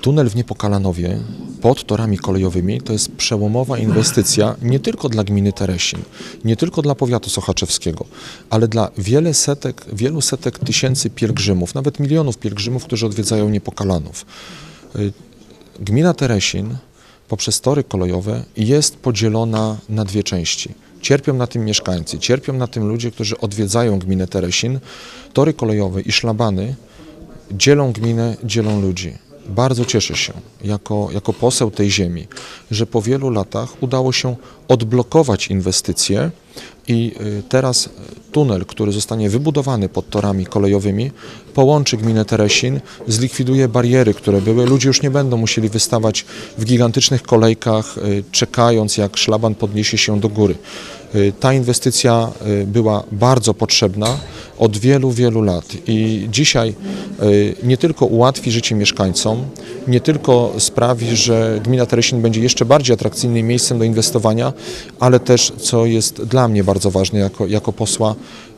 Tunel w Niepokalanowie pod torami kolejowymi to jest przełomowa inwestycja nie tylko dla gminy Teresin, nie tylko dla powiatu sochaczewskiego, ale dla wiele setek, wielu setek tysięcy pielgrzymów, nawet milionów pielgrzymów, którzy odwiedzają Niepokalanów. Y, Gmina Teresin poprzez tory kolejowe jest podzielona na dwie części. Cierpią na tym mieszkańcy, cierpią na tym ludzie, którzy odwiedzają gminę Teresin. Tory kolejowe i szlabany dzielą gminę, dzielą ludzi. Bardzo cieszę się jako, jako poseł tej ziemi, że po wielu latach udało się odblokować inwestycje i y, teraz tunel, który zostanie wybudowany pod torami kolejowymi, połączy gminę Teresin, zlikwiduje bariery, które były. Ludzie już nie będą musieli wystawać w gigantycznych kolejkach, y, czekając jak szlaban podniesie się do góry. Y, Ta inwestycja y, była bardzo potrzebna od wielu, wielu lat i dzisiaj y, nie tylko ułatwi życie mieszkańcom, nie tylko sprawi, że gmina Teresin będzie jeszcze bardziej atrakcyjnym miejscem do inwestowania, ale też, co jest dla mnie bardzo ważne jako, jako posła,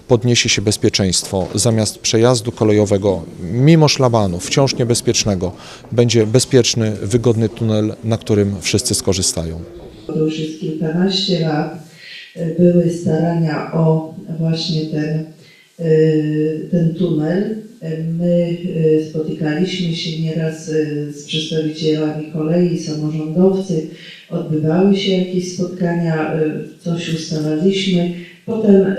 podniesie się bezpieczeństwo. Zamiast przejazdu kolejowego, mimo szlabanu, wciąż niebezpiecznego, będzie bezpieczny, wygodny tunel, na którym wszyscy skorzystają. To już jest kilkanaście lat. Były starania o właśnie ten, y, ten tunel. My y, spotykaliśmy się nieraz y, z przedstawicielami kolei, samorządowcy. Odbywały się jakieś spotkania, coś ustalaliśmy. Potem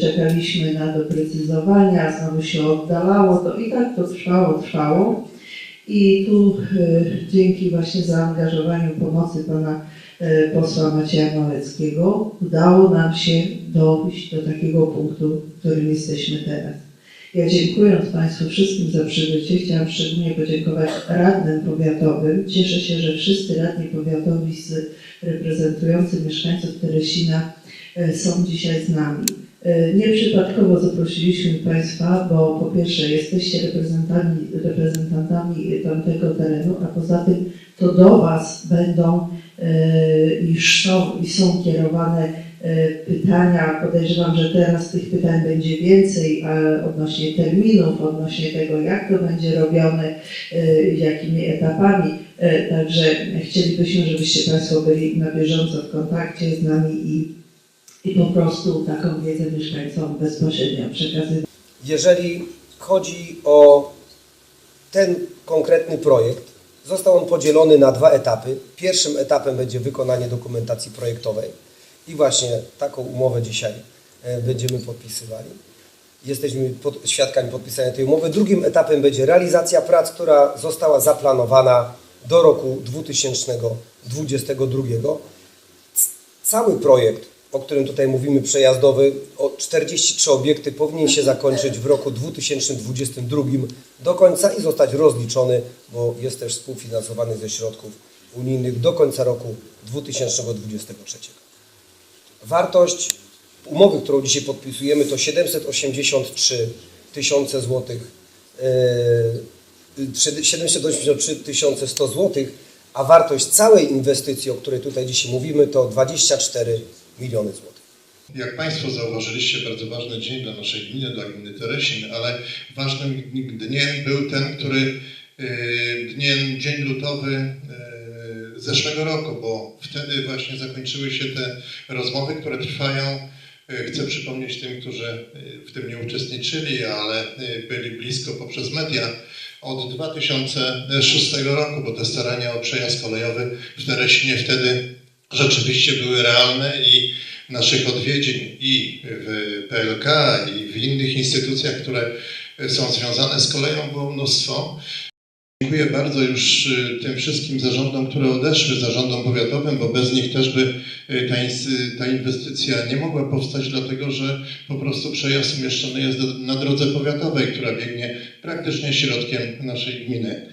czekaliśmy na doprecyzowania, znowu się oddalało to i tak to trwało, trwało. I tu y, dzięki właśnie zaangażowaniu pomocy pana y, posła Macieja Małeckiego udało nam się dojść do takiego punktu, w którym jesteśmy teraz. Ja dziękując Państwu wszystkim za przybycie, chciałam szczególnie podziękować radnym powiatowym. Cieszę się, że wszyscy radni powiatowi reprezentujący mieszkańców Teresina y, są dzisiaj z nami. Y, Nieprzypadkowo zaprosiliśmy Państwa, bo po pierwsze jesteście reprezentantami, reprezentantami tamtego terenu, a poza tym to do Was będą y, i są, i są kierowane y, pytania. Podejrzewam, że teraz tych pytań będzie więcej odnośnie terminów, odnośnie tego, jak to będzie robione, jakimi etapami. Także chcielibyśmy, żebyście Państwo byli na bieżąco w kontakcie z nami i i po prostu taką wiedzę mieszkańcom bezpośrednio przekazywać. Jeżeli chodzi o ten konkretny projekt, został on podzielony na dwa etapy. Pierwszym etapem będzie wykonanie dokumentacji projektowej i właśnie taką umowę dzisiaj e, będziemy podpisywali. Jesteśmy pod, świadkami podpisania tej umowy. Drugim etapem będzie realizacja prac, która została zaplanowana do roku 2022. C- Cały projekt, o którym tutaj mówimy, przejazdowy, o 43 obiekty, powinien się zakończyć w roku 2022 do końca i zostać rozliczony, bo jest też współfinansowany ze środków unijnych do końca roku 2023. Wartość umowy, którą dzisiaj podpisujemy, to 783 tysiące złotych, e, 783 tysiące 100 złotych, a wartość całej inwestycji, o której tutaj dzisiaj mówimy, to 24 miliony złotych. Jak Państwo zauważyliście, bardzo ważny dzień dla naszej gminy, dla gminy Teresin, ale ważnym dniem był ten, który y, dniem, dzień lutowy y, zeszłego roku, bo wtedy właśnie zakończyły się te rozmowy, które trwają. Y, Chcę przypomnieć tym, którzy w tym nie uczestniczyli, ale byli blisko poprzez media, od 2006 roku, bo te starania o przejazd kolejowy w Teresinie wtedy rzeczywiście były realne i naszych odwiedzin i w PLK, i w innych instytucjach, które są związane z koleją było mnóstwo. Dziękuję bardzo już y, tym wszystkim zarządom, które odeszły, zarządom powiatowym, bo bez nich też by y, ta, ta inwestycja nie mogła powstać, dlatego że po prostu przejazd umieszczony jest na drodze powiatowej, która biegnie praktycznie środkiem naszej gminy.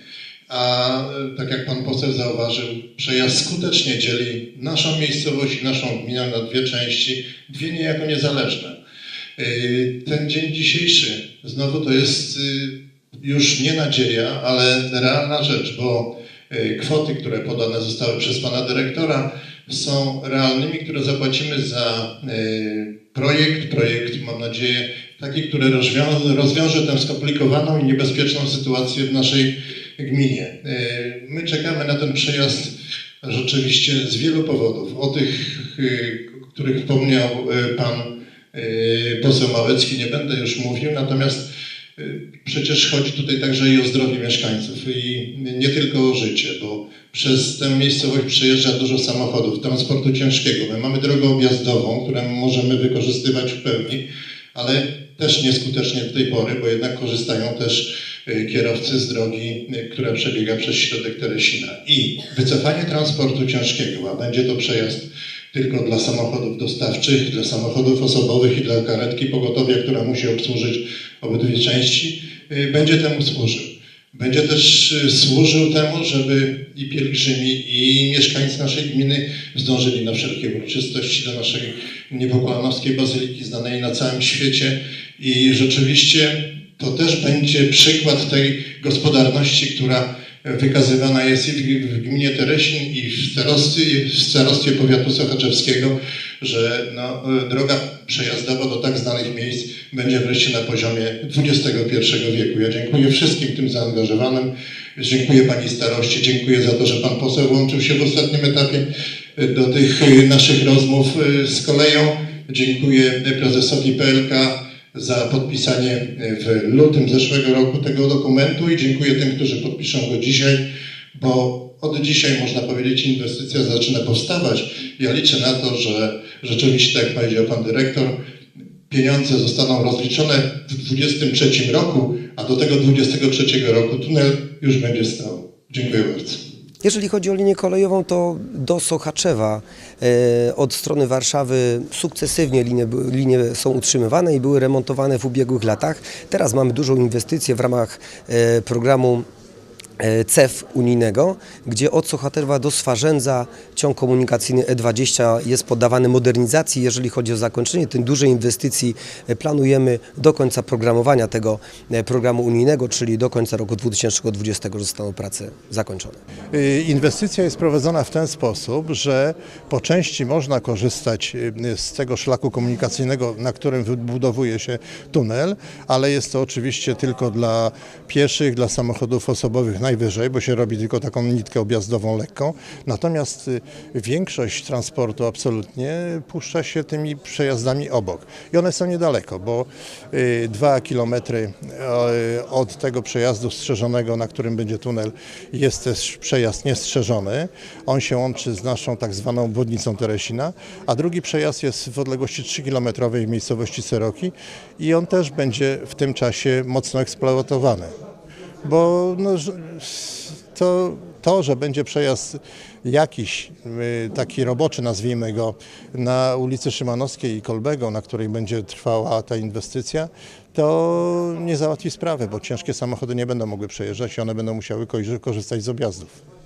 A y, tak jak pan poseł zauważył, przejazd skutecznie dzieli naszą miejscowość i naszą gminę na dwie części, dwie niejako niezależne. Y, Ten dzień dzisiejszy znowu to jest y, już nie nadzieja, ale realna rzecz, bo kwoty, które podane zostały przez pana dyrektora, są realnymi, które zapłacimy za projekt. Projekt, mam nadzieję, taki, który rozwią- rozwiąże tę skomplikowaną i niebezpieczną sytuację w naszej gminie. E, My czekamy na ten przejazd rzeczywiście z wielu powodów. O tych, e, których wspomniał e, pan poseł Małecki, nie będę już mówił, natomiast przecież chodzi tutaj także i o zdrowie mieszkańców i nie tylko o życie, bo przez tę miejscowość przejeżdża dużo samochodów, transportu ciężkiego. My mamy drogę objazdową, którą możemy wykorzystywać w pełni, ale też nieskutecznie do tej pory, bo jednak korzystają też y, kierowcy z drogi, y, która przebiega przez środek Teresina. I wycofanie transportu ciężkiego, a będzie to przejazd tylko dla samochodów dostawczych, dla samochodów osobowych i dla karetki pogotowia, która musi obsłużyć obydwie części, y, będzie temu służył. Będzie też y, służył temu, żeby i pielgrzymi, i mieszkańcy naszej gminy zdążyli na wszelkie uroczystości do naszej niepokolanowskiej bazyliki, znanej na całym świecie. I rzeczywiście to też będzie przykład tej gospodarności, która wykazywana jest i w gminie Teresin, i w starostwie, w starostwie powiatu sochaczewskiego, że no, y, droga przejazdowa do tak znanych miejsc będzie wreszcie na poziomie XXI wieku. Ja dziękuję wszystkim tym zaangażowanym. Dziękuję Pani Staroście, dziękuję za to, że Pan poseł włączył się w ostatnim etapie y, do tych y, naszych rozmów y, z koleją. Dziękuję prezesowi PLK za podpisanie w lutym zeszłego roku tego dokumentu i dziękuję tym, którzy podpiszą go dzisiaj, bo od dzisiaj można powiedzieć inwestycja zaczyna powstawać. Ja liczę na to, że rzeczywiście, tak jak powiedział Pan Dyrektor, pieniądze zostaną rozliczone w 2023 roku, a do tego 2023 roku tunel już będzie stał. Dziękuję bardzo. Jeżeli chodzi o linię kolejową, to do Sochaczewa e, od strony Warszawy sukcesywnie linie, linie są utrzymywane i były remontowane w ubiegłych latach. Teraz mamy dużą inwestycję w ramach e, programu CEF unijnego, gdzie od Sochaterwa do Swarzędza ciąg komunikacyjny E20 jest poddawany modernizacji. Jeżeli chodzi o zakończenie tej dużej inwestycji, e, planujemy do końca programowania tego e, programu unijnego, czyli do końca roku 2020 zostaną prace zakończone. Inwestycja jest prowadzona w ten sposób, że po części można korzystać z tego szlaku komunikacyjnego, na którym wybudowuje się tunel, ale jest to oczywiście tylko dla pieszych, dla samochodów osobowych najwyżej, bo się robi tylko taką nitkę objazdową lekką. Natomiast y, większość transportu absolutnie puszcza się tymi przejazdami obok. I one są niedaleko, bo y, dwa kilometry y, od tego przejazdu strzeżonego, na którym będzie tunel, jest też przejazd niestrzeżony. On się łączy z naszą tak zwaną obwodnicą Teresina, a drugi przejazd jest w odległości 3 km w miejscowości Seroki i on też będzie w tym czasie mocno eksploatowany. Bo no, to, to, że będzie przejazd jakiś y, taki roboczy, nazwijmy go, na ulicy Szymanowskiej i Kolbego, na której będzie trwała ta inwestycja, to nie załatwi sprawy, bo ciężkie samochody nie będą mogły przejeżdżać i one będą musiały ko- korzystać z objazdów.